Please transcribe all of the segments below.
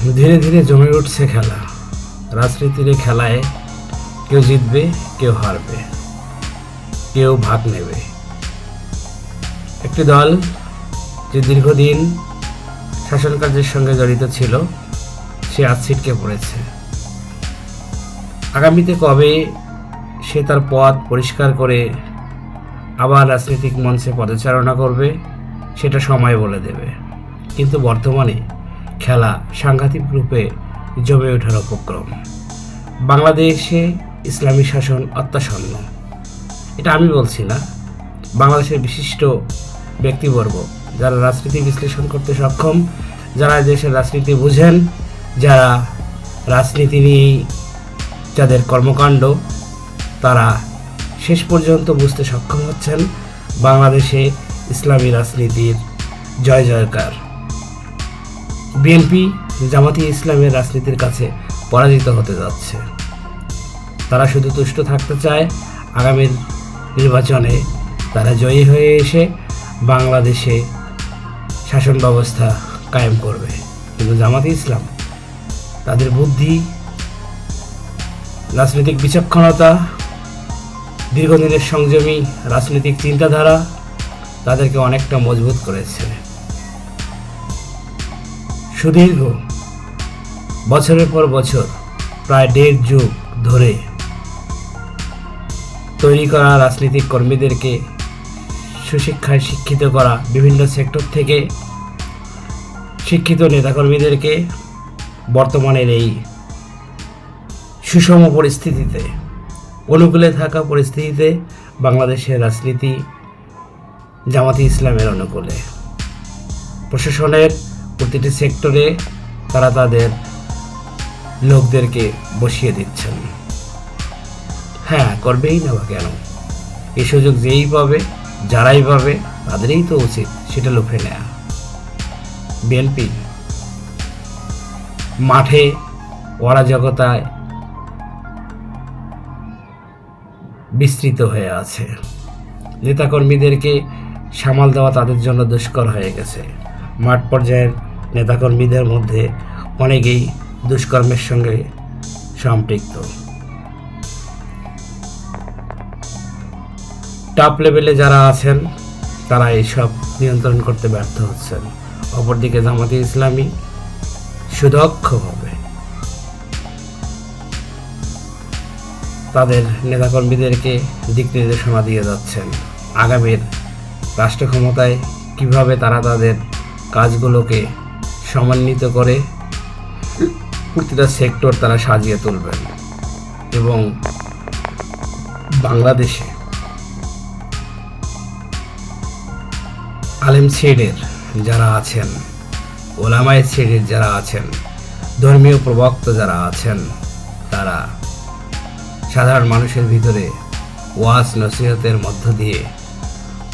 ধীরে ধীরে জমে উঠছে খেলা। রাজনীতির খেলায় কেউ জিতবে, কেউ হারবে। কেউ ভাগ নেবে। একটি দল যে দীর্ঘদিন শাসন কার্যের সঙ্গে জড়িত ছিল, সে আজ ছিটকে পড়েছে। আগামীতে কবে সে তার পথ পরিষ্কার করে আবার রাজনৈতিক মঞ্চে পদচারণা করবে, সেটা সময় বলে দেবে। কিন্তু বর্তমানে খেলা সাংঘাতিক রূপে জমে ওঠার উপক্রম। বাংলাদেশে ইসলামী শাসন অত্যাসন্ন এটা আমি বলছি না। বাংলাদেশের বিশিষ্ট ব্যক্তিবর্গ যারা রাজনীতি বিশ্লেষণ করতে সক্ষম, যারা দেশের রাজনীতি বুঝেন, যারা রাজনীতি নিয়েই যাদের কর্মকাণ্ড, তারা শেষ পর্যন্ত বুঝতে সক্ষম হচ্ছেন বাংলাদেশে ইসলামী রাজনীতির জয় জয়কার বিএনপি জামাতি ইসলামের রাজনীতির কাছে পরাজিত হতে যাচ্ছে। তারা শুধু তুষ্ট থাকতে চায়, আগামীর নির্বাচনে তারা জয়ী হয়ে এসে বাংলাদেশে শাসন ব্যবস্থা কায়েম করবে। কিন্তু জামাতি ইসলাম, তাদের বুদ্ধি, রাজনৈতিক বিচক্ষণতা, দীর্ঘদিনের সংযমী রাজনৈতিক চিন্তাধারা তাদেরকে অনেকটা মজবুত করেছে। সুদীর্ঘ। বছরের পর বছর, প্রায় দেড় যুগ ধরে তৈরি করা রাজনৈতিক কর্মীদেরকে সুশিক্ষায় শিক্ষিত করা বিভিন্ন সেক্টর থেকে শিক্ষিত নেতাকর্মীদেরকে বর্তমানের এই সুষম পরিস্থিতিতে, অনুকূলে থাকা পরিস্থিতিতে বাংলাদেশের রাজনীতি জামাতি ইসলামের অনুকূলে। প্রশাসনের প্রতিটি সেক্টরে তারা তাদের লোকদেরকে বসিয়ে দিচ্ছেন। হ্যাঁ করবেই না বা কেন? এই সুযোগ যেই পাবে, যারাই পাবে, তাদেরই তো উচিত সেটা লুফে নেয়া। বিএনপি মাঠে অরাজকতায় বিস্তৃত হয়ে আছে। নেতাকর্মীদেরকে সামাল দেওয়া তাদের জন্য দুষ্কর হয়ে গেছে। মাঠ পর্যায়ের নেতাকর্মীদের মধ্যে অনেকেই দুষ্কর্মের সঙ্গে সম্পৃক্ত। টপ লেভেলে যারা আছেন, তারা এইসব নিয়ন্ত্রণ করতে ব্যর্থ হচ্ছেন। অপরদিকে জামাতে ইসলামী সুদক্ষভাবে তাদের নেতাকর্মীদেরকে দিক নির্দেশনা দিয়ে যাচ্ছেন। আগামীর রাষ্ট্র ক্ষমতায় কীভাবে তারা তাদের কাজগুলোকে সমন্বিত করে প্রতিটা সেক্টর তারা সাজিয়ে তুলবেন। এবং বাংলাদেশে আলেম শেডের যারা আছেন, ওলামায় শেডের যারা আছেন, ধর্মীয় প্রবক্তা যারা আছেন, তারা সাধারণ মানুষের ভিতরে ওয়াজ, নসিহতের মধ্য দিয়ে,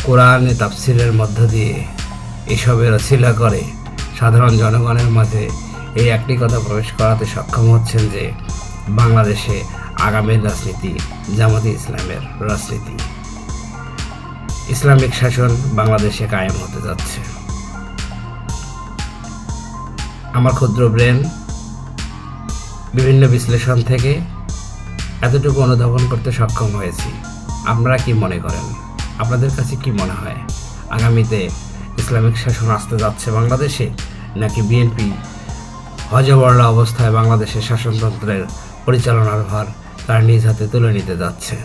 কোরআনে তাফসিরের মধ্য দিয়ে এসবের অশিলা করে সাধারণ জনগণের মাঝে এই একটি কথা প্রবেশ করাতে সক্ষম হচ্ছেন যে বাংলাদেশে আগামীর রাজনীতি জামাতি ইসলামের রাজনীতি। ইসলামিক শাসন বাংলাদেশে কায়েম হতে যাচ্ছে। আমার ক্ষুদ্র ব্রেন বিভিন্ন বিশ্লেষণ থেকে এতটুকু অনুধাবন করতে সক্ষম হয়েছি। আপনারা কি মনে করেন? আপনাদের কাছে কি মনে হয়? আগামীতে ইসলামিক শাসন আসতে যাচ্ছে বাংলাদেশে, নাকি বিএনপি হজবরলা অবস্থায় বাংলাদেশের শাসনতন্ত্রের পরিচালনার ভার তার নিজ হাতে তুলে নিতে যাচ্ছে?